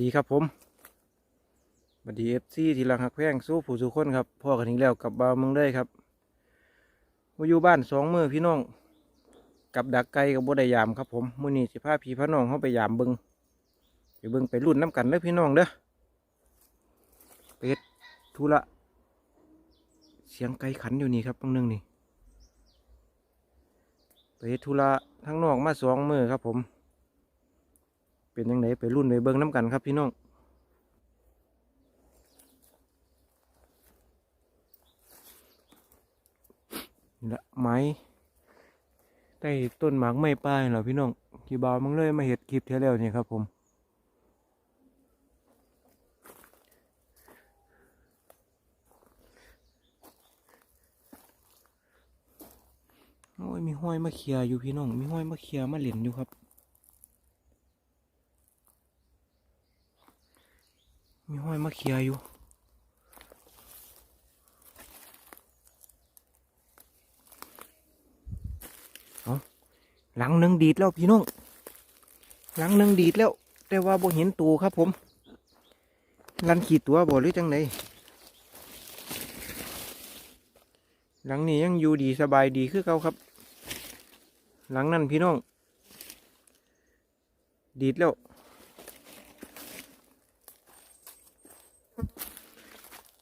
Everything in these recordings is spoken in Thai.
ดีครับผมสวัสดีเอฟซีที่รังหักแพงสู้ผู้สุคนครับพ่อกันอีกแล้วกับบาวเมืองเลยครับมาอยู่บ้านสองมือพี่น้องกับดักไก่กับบัวไดยามครับผมมื้อนี้สิพาพี่พาน้องเขาไปยามเบิงไปเบิงไปรุ่นน้ำกันเด้อพี่น้องเด้อเป็ดทุระเสียงไก่ขันอยู่นี่ครับบางนึงนี่ไปเฮ็ดธุระทั้งนอกมาสองมือครับผม เป็นยังไงไปรุ่นไปเบิ้งน้ำกันครับพี่น้องนี่ละไม้ได้ต้นหมากไม้ป้ายเหรอพี่น้องที่บาวมังเลยมาเห็ดคลิปเท่าแล้วเนี่ยครับผมโอ้ยมีห้อยมาเคียอยู่พี่น้องมีห้อยมาเคียมาเหรียญอยู่ครับ มีห้อยมาเคลียอยู่เอาหลังหนึ่งดีดแล้วพี่น้อง หลังหนึ่งดีดแล้ว แต่ว่าบ่เห็นตัวครับผมลันขีดตัวบ่หรือจังไดหลังนี้ยังอยู่ดีสบายดีคือเก่าครับ หลังนั้นพี่น้อง ดีดแล้ว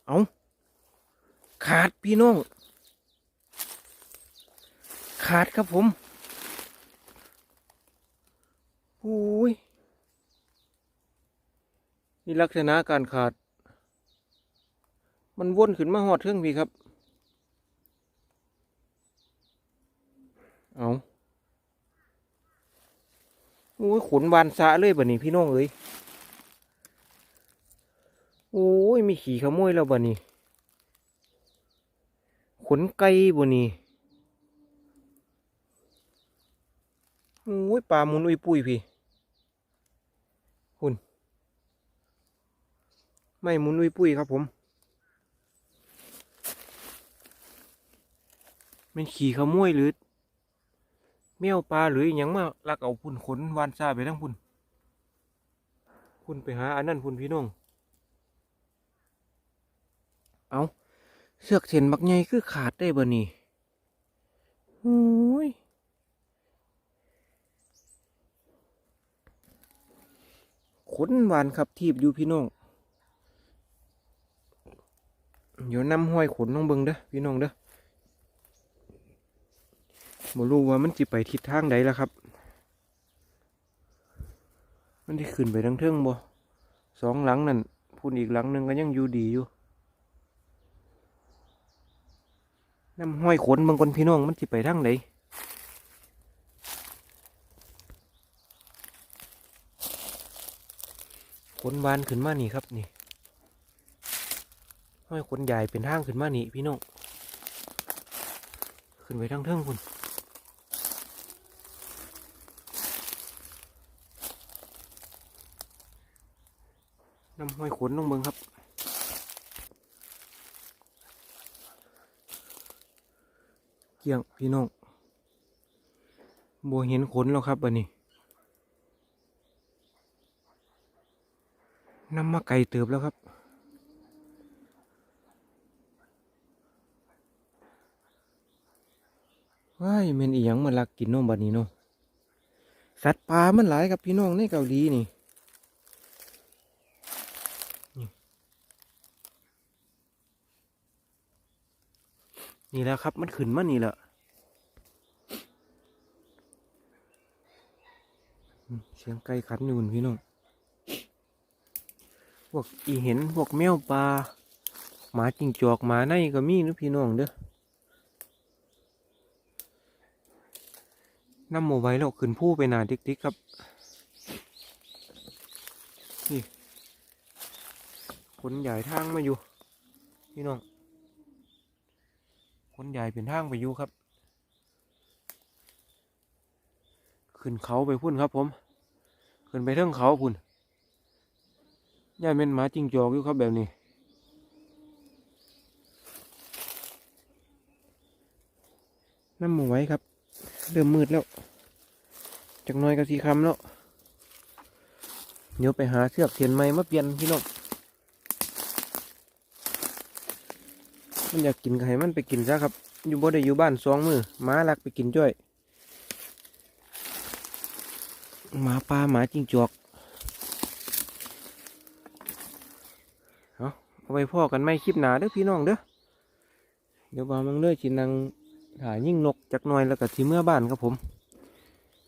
เอาขาดพี่น้อง ขาดครับผมโอ้ยนี่ลักษณะการขาด มันว่นขึ้นมาหอดเครื่องพี่ครับ เอาโอ้ยขนบานสะเลยแบ่นี้พี่น้องเอ้ย โอ้ยมีขี่ขโมยแล้วบ่นี่ขนไก่บ่นี่โอ้ยปลาหมุนอุ้ยปุ้ยพี่คุณไม่หมุนอุ้ยปุ้ยครับผมเป็นขี่ขโมยหรือแมวปลาหรืออหยังมาลักเอาพุ่นขนวานซาไปทั้งพุ่นพุ่นไปหาอันนั้นพุ่นพี่น้อง เอาเสือกเส้นบักใหญ่คือขาดได้บ่นี่โอ้ยขนหวานครับทีบอยู่พี่น้องเดี๋ยวนำห้อยขนลงเบิงเด้อพี่น้องเด้อบ่รู้ว่ามันจิไปทิศทางใดแล้วครับ มันได้ขึ้นไปทั้งเทิงบ่สองหลังนั่นพูนอีกหลังหนึ่งก็ยังอยู่ดีอยู่ น้ำห้อยขนบางคนพี่น้องมันสิไปทางไหนขนวานขึ้นมานี่ครับนี่ห้อยขนใหญ่เป็นทางขึ้นมานี่พี่น้องขึ้นไปทางเทิงคุณน้ำห้อยขนลงเบิงครับ กี่ยงพี่น้องบัเห็นขนแล้วครับบันนี้น้ำมาไก่เติบแล้วครับ ว้ายแมันอีหยังมาลักกินน้องบันนี้เนาะสัตว์ป่ามันหลายครับพี่น้องในเกาหลีนี่ นี่แล้วครับ มันขึ้นมานี่แหละเสียงไก่ขันอยู่พี่น้อง พวกอีเห็นพวกแมวปลาหมาจิงจอกหมาในก็มีนะพี่น้องเด้อน้ำโมไว้แล้วขึ้นผู้ไปนาติ๊กๆครับ นี่คนใหญ่ทางมาอยู่ พี่น้อง คนใหญ่เป็นทางไปอยู่ครับ ขึ้นเขาไปพุ่นครับ ผม ขึ้นไปเทิงเขาพุ่นย่าเป็นหมาจิงจอกอยู่ครับแบบนี้น้ำหมูไว้ครับ เริ่มมืดแล้ว จากน้อยก็สีคำแล้ว เดี๋ยวไปหาเสือกเทียนไม้มาเปลี่ยนพี่น้อง มันอยากกินก็ให้มันไปกินซะครับ อยู่บ่ได้อยู่บ้านสองมือหมาลักไปกินจ้อยหมาป่าหมาจิ้งจอกเอาเอาไว้พ่อกันไม่คลิปหนาเด้อพี่น้องเด้อเดี๋ยวบามังเลยชินังถ่ายยิ่งนกจักหน่อยแล้วก็ที่เมื่อบ้านครับผม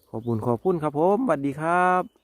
ขอบุญขอบคุณครับผมสวัสดีครับ